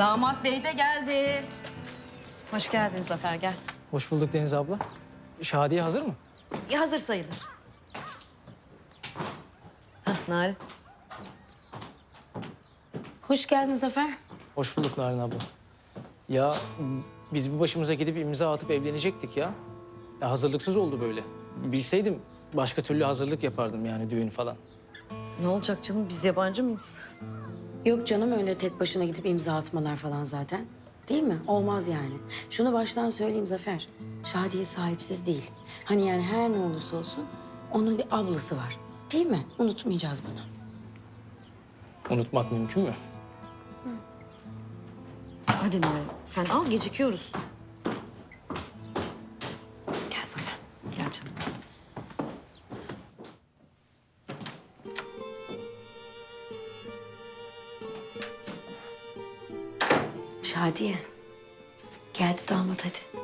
Damat bey de geldi. Hoş geldin Zafer gel. Hoş bulduk Deniz abla. Şadiye hazır mı? E, hazır sayılır. Hah Narin. Hoş geldin Zafer. Hoş bulduk Narin abla. Ya biz bir başımıza gidip imza atıp evlenecektik ya. ya. Hazırlıksız oldu böyle. Bilseydim başka türlü hazırlık yapardım yani düğün falan. Ne olacak canım biz yabancı mıyız? Yok canım öyle tek başına gidip imza atmalar falan zaten. Değil mi? Olmaz yani. Şunu baştan söyleyeyim Zafer. Şadiye sahipsiz değil. Hani yani her ne olursa olsun onun bir ablası var. Değil mi? Unutmayacağız bunu. Unutmak mümkün mü? Hadi Narin sen al gecikiyoruz. Şadiye. Geldi damat hadi.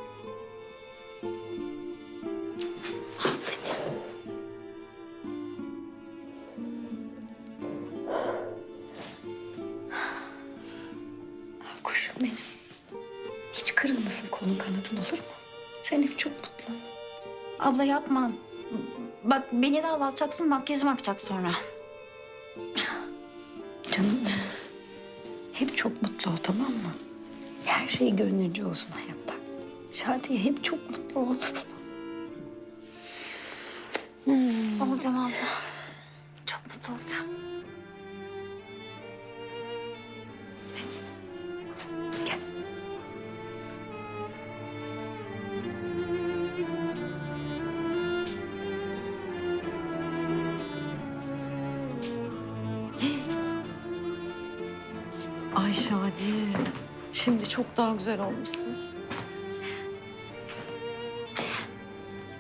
Ablacığım. Ah, Kuşum benim. Hiç kırılmasın kolun kanadın olur mu? Sen hep çok mutlu. ol. Abla yapma. Bak beni de ağlatacaksın, makyajım akacak sonra. Canım hep çok mutlu ol tamam mı? Her şey gönlünce olsun hayatta. Şadiye hep çok mutlu ol. Olacağım abla. Çok mutlu olacağım. Gel. Ay Şadiye. Şimdi çok daha güzel olmuşsun.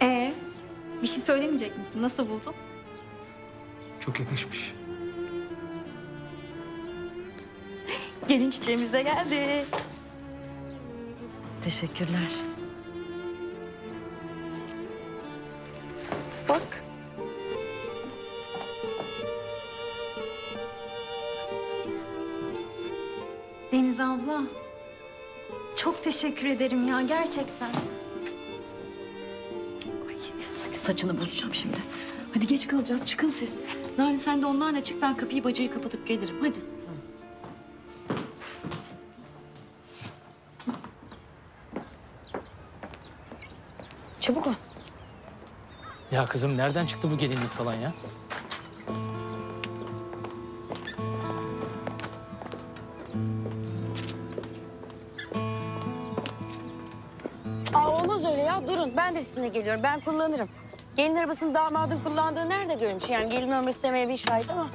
Ee, bir şey söylemeyecek misin? Nasıl buldun? Çok yakışmış. Gelin çiçeğimiz de geldi. Teşekkürler. Bak. Deniz abla. Çok teşekkür ederim ya gerçekten. Ay, hadi saçını bozacağım şimdi. Hadi geç kalacağız. Çıkın siz. Narin sen de onlarla çık. Ben kapıyı bacayı kapatıp gelirim. Hadi. Tamam. Çabuk ol. Ya kızım nereden çıktı bu gelinlik falan ya? Durun. Ben de sizinle geliyorum. Ben kullanırım. Gelin arabasını damadın kullandığı nerede görmüş? Yani gelin arabası demeye bir şahit ama.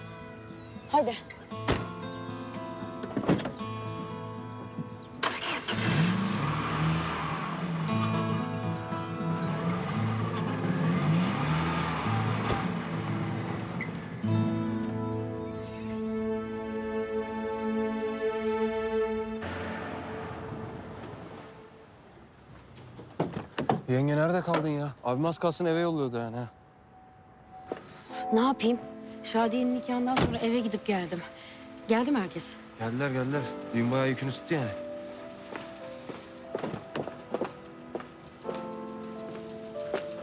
Hadi. Yenge nerede kaldın ya? Abim az kalsın eve yolluyordu yani ha. Ne yapayım? Şadiye'nin nikahından sonra eve gidip geldim. Geldi mi herkes? Geldiler geldiler. Düğün bayağı yükünü tuttu yani.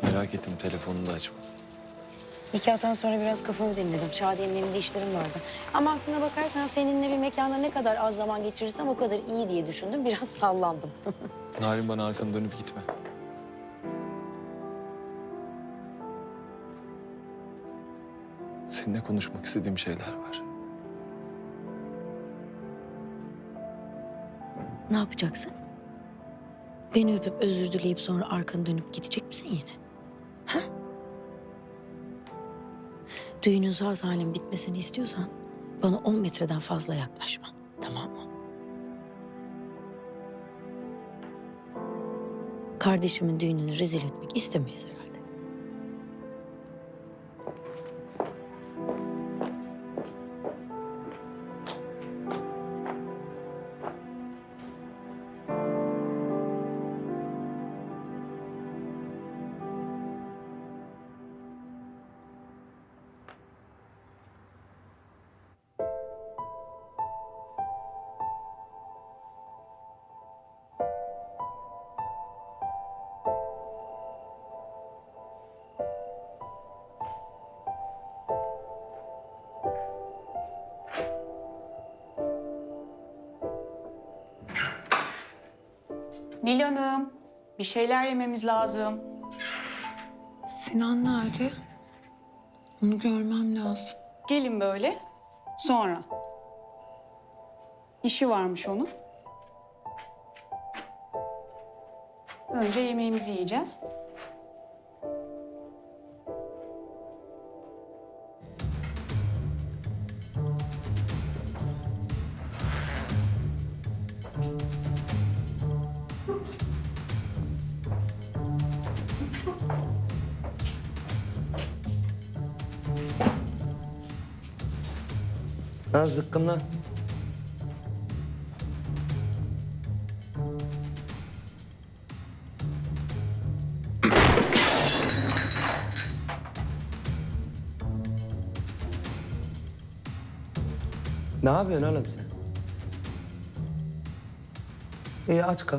Merak ettim telefonunu da açmaz. Nikahtan sonra biraz kafamı dinledim. Şadiye'nin evinde işlerim vardı. Ama aslına bakarsan seninle bir mekanda ne kadar az zaman geçirirsem o kadar iyi diye düşündüm. Biraz sallandım. Narin bana arkanı dönüp gitme. Seninle konuşmak istediğim şeyler var. ne yapacaksın? Beni öpüp özür dileyip sonra arkanı dönüp gidecek misin yine? Ha? Düğünün sağ salim bitmesini istiyorsan bana 10 metreden fazla yaklaşma. Tamam mı? Kardeşimin düğününü rezil etmek istemeyiz herhalde. Nil Hanım, bir şeyler yememiz lazım. Sinan nerede? Onu görmem lazım. Gelin böyle. Sonra. İşi varmış onun. Önce yemeğimizi yiyeceğiz. Ha zıkkım lan. ne yapıyorsun oğlum sen? İyi aç kal.